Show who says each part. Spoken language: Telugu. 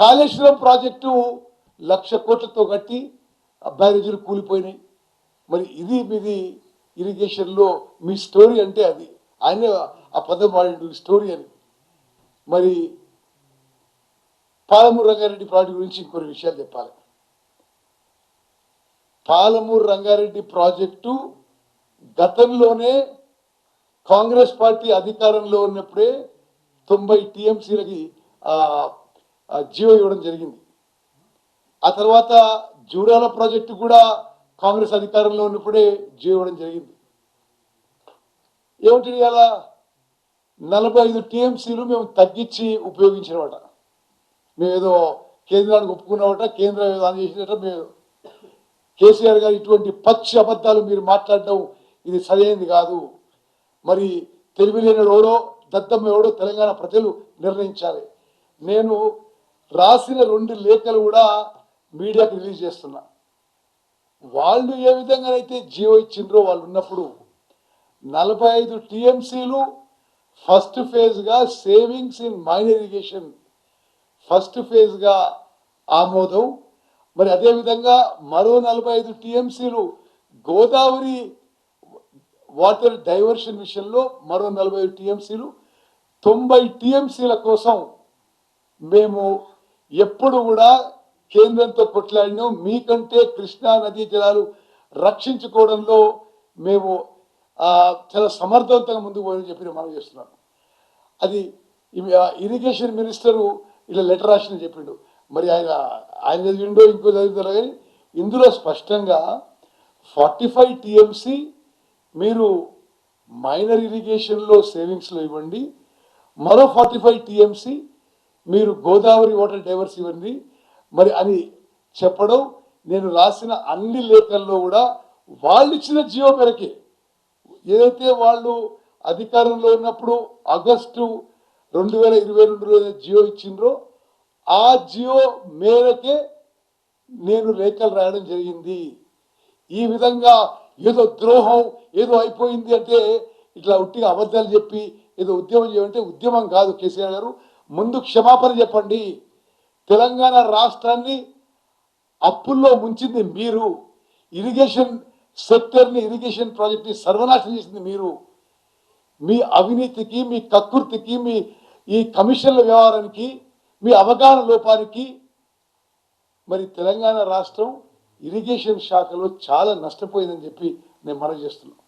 Speaker 1: కాళేశ్వరం ప్రాజెక్టు లక్ష కోట్లతో కట్టి ఆ బ్యారేజీలు కూలిపోయినాయి. మరి ఇది మీది ఇరిగేషన్లో మీ స్టోరీ అంటే అది. ఆయనే ఆ పదం వాడి స్టోరీ అని మరి పాలమూరు రంగారెడ్డి ప్రాజెక్ట్ గురించి ఇంకొన్ని విషయాలు చెప్పాలి. పాలమూరు రంగారెడ్డి ప్రాజెక్టు గతంలోనే కాంగ్రెస్ పార్టీ అధికారంలో ఉన్నప్పుడే తొంభై టీఎంసీలకి జీవో ఇవ్వడం జరిగింది. ఆ తర్వాత జూరాల ప్రాజెక్టు కూడా కాంగ్రెస్ అధికారంలో ఉన్నప్పుడే జీవో ఇవ్వడం జరిగింది. ఏమిటి అలా నలభై ఐదు టీఎంసీలు మేము తగ్గించి ఉపయోగించినమాట మేము ఏదో కేంద్రానికి ఒప్పుకున్నామట కేంద్రం ఏదో అని మేము కేసీఆర్ గారు ఇటువంటి పచ్చి అబద్ధాలు మీరు మాట్లాడడం ఇది సరైనది కాదు. మరి తెలివి లేని ఎవడో దద్దమ్మ ఎవడో తెలంగాణ ప్రజలు నిర్ణయించాలి. నేను రాసిన రెండు లేఖలు కూడా మీడియాకి రిలీజ్ చేస్తున్నా. వాళ్ళు ఏ విధంగానైతే జియో ఇచ్చిండ్రో వాళ్ళు ఉన్నప్పుడు నలభై ఐదు టీఎంసీలు first ఫేజ్గా savings in mine irrigation first ఫేజ్గా ఆమోదం. మరి అదేవిధంగా మరో నలభై ఐదు టీఎంసీలు గోదావరి వాటర్ డైవర్షన్ విషయంలో మరో నలభై ఐదు టీఎంసీలు. తొంభై టీఎంసీల కోసం మేము ఎప్పుడు కూడా కేంద్రంతో కొట్లాడినాం. మీకంటే కృష్ణా నదీ జలాలు రక్షించుకోవడంలో మేము చాలా సమర్థవంతంగా ముందుకు పోయని చెప్పి మనం చేస్తున్నాను. అది ఆ ఇరిగేషన్ మినిస్టరు ఇలా లెటర్ రాసిన చెప్పిండు. మరి ఆయన ఆయన చదివిండో ఇంకో చదివిందో కానీ ఇందులో స్పష్టంగా ఫార్టీ ఫైవ్ టీఎంసీ మీరు మైనర్ ఇరిగేషన్లో సేవింగ్స్లో ఇవ్వండి. మరో ఫార్టీ ఫైవ్ టీఎంసీ మీరు గోదావరి వాటర్ డైవర్స్ ఇవ్వండి. మరి అని చెప్పడం నేను రాసిన అన్ని లేఖల్లో కూడా వాళ్ళు ఇచ్చిన జియో మేరకే. ఏదైతే వాళ్ళు అధికారంలో ఉన్నప్పుడు ఆగస్టు రెండు వేల ఇరవై రెండులో జియో ఇచ్చిండ్రో ఆ జియో మేరకే నేను లేఖలు రాయడం జరిగింది. ఈ విధంగా ఏదో ద్రోహం ఏదో అయిపోయింది అంటే ఇట్లా ఉట్టిగా అబద్ధాలు చెప్పి ఏదో ఉద్యమం చేయమంటే ఉద్యమం కాదు కేసీఆర్ గారు. ముందు క్షమాపణ చెప్పండి. తెలంగాణ రాష్ట్రాన్ని అప్పుల్లో ముంచింది మీరు. ఇరిగేషన్ సెక్టర్ని ఇరిగేషన్ ప్రాజెక్ట్ని సర్వనాశనం చేసింది మీరు. మీ అవినీతికి మీ కక్కుర్తికి మీ ఈ కమిషన్ల వ్యవహారానికి మీ అవగాహన లోపానికి మరి తెలంగాణ రాష్ట్రం ఇరిగేషన్ శాఖలో చాలా నష్టపోయిందని చెప్పి నేను మనవి చేస్తున్నాను.